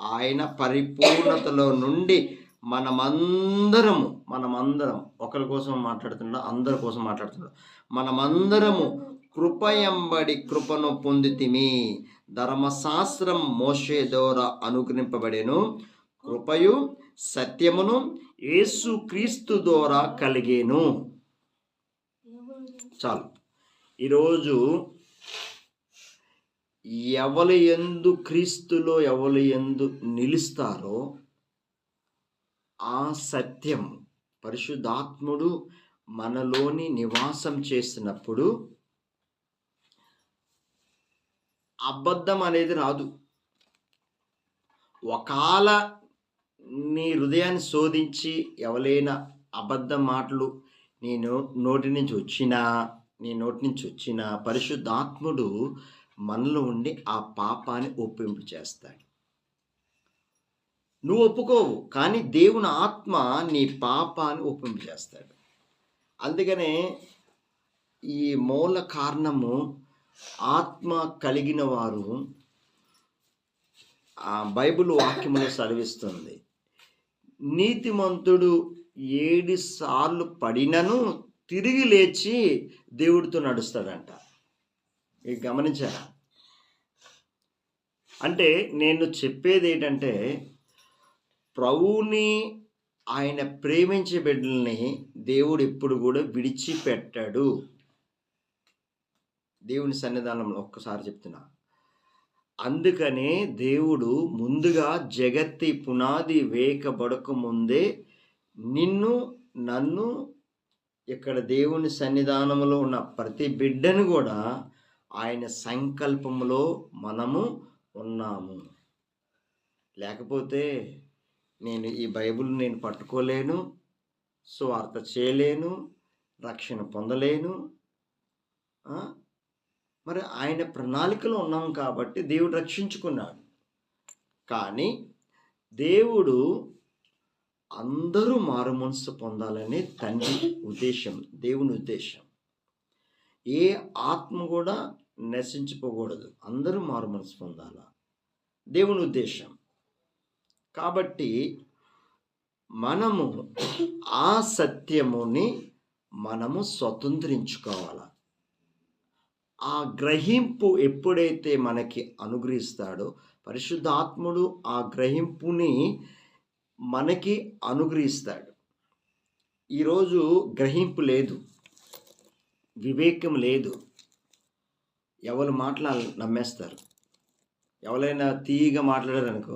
ఆయన పరిపూర్ణతలో నుండి మనమందరము మనమందరం ఒకరి కోసం మాట్లాడుతున్నాడు అందరి కోసం మాట్లాడుతున్నాడు మనమందరము కృపయంబడి కృపను పొందితిమి. ధర్మశాస్త్రం మోషే ద్వారా అనుగ్రహింపబడేను. కృపయు సత్యమును యేసు క్రీస్తు ద్వారా కలిగేను. చాలు. ఈరోజు ఎవరు ఎందు క్రీస్తులో ఎవరు ఎందు నిలుస్తారో ఆ సత్యం పరిశుద్ధాత్ముడు మనలోని నివాసం చేసినప్పుడు అబద్ధం అనేది రాదు. ఒకవేళ నీ హృదయాన్ని శోధించి ఎవరైనా అబద్ధ మాటలు నేను నోటి నుంచి వచ్చినా నీ నోటి నుంచి వచ్చిన పరిశుద్ధాత్ముడు మనలో ఉండి ఆ పాపాన్ని ఒప్పింపు చేస్తాడు. నువ్వు ఒప్పుకోవు కానీ దేవుని ఆత్మ నీ పాపాన్ని ఒప్పింపు చేస్తాడు. అందుకనే ఈ మూల కారణము ఆత్మ కలిగిన వారు ఆ బైబిల్ వాక్యములో సెలవిస్తుంది. నీతిమంతుడు ఏడు సార్లు పడినను తిరిగి లేచి దేవుడితో నడుస్తాడంట. ఇది గమనించారా? అంటే నేను చెప్పేది ఏంటంటే ప్రభువుని ఆయన ప్రేమించే బిడ్డల్ని దేవుడు ఎప్పుడు కూడా విడిచిపెట్టాడు. దేవుని సన్నిధానంలో ఒక్కసారి చెప్తున్నా. అందుకనే దేవుడు ముందుగా జగత్తి పునాది వేయకబడక ముందే నిన్ను నన్ను ఇక్కడ దేవుని సన్నిధానంలో ఉన్న ప్రతి బిడ్డను కూడా ఆయన సంకల్పంలో మనము ఉన్నాము. లేకపోతే నేను ఈ బైబిల్ నేను పట్టుకోలేను స్వార్థ చేయలేను రక్షణ పొందలేను మరి ఆయన ప్రణాళికలో ఉన్నాం కాబట్టి దేవుడు రక్షించుకున్నాడు. కానీ దేవుడు అందరూ మారు మనసు పొందాలనే తండ్రి ఉద్దేశం దేవుని ఉద్దేశం. ఏ ఆత్మ కూడా నశించిపోకూడదు. అందరూ మారు మనసు పొందాల దేవుని ఉద్దేశం కాబట్టి మనము ఆ సత్యముని మనము స్వతంత్రించుకోవాలి? ఆ గ్రహింపు ఎప్పుడైతే మనకి అనుగ్రహిస్తాడో పరిశుద్ధాత్ముడు ఆ గ్రహింపుని మనకి అనుగ్రహిస్తాడు. ఈరోజు గ్రహింపు లేదు. వివేకం లేదు. ఎవరు మాట్లాడాలి నమ్మేస్తారు. ఎవరైనా తీయగా మాట్లాడారు అనుకో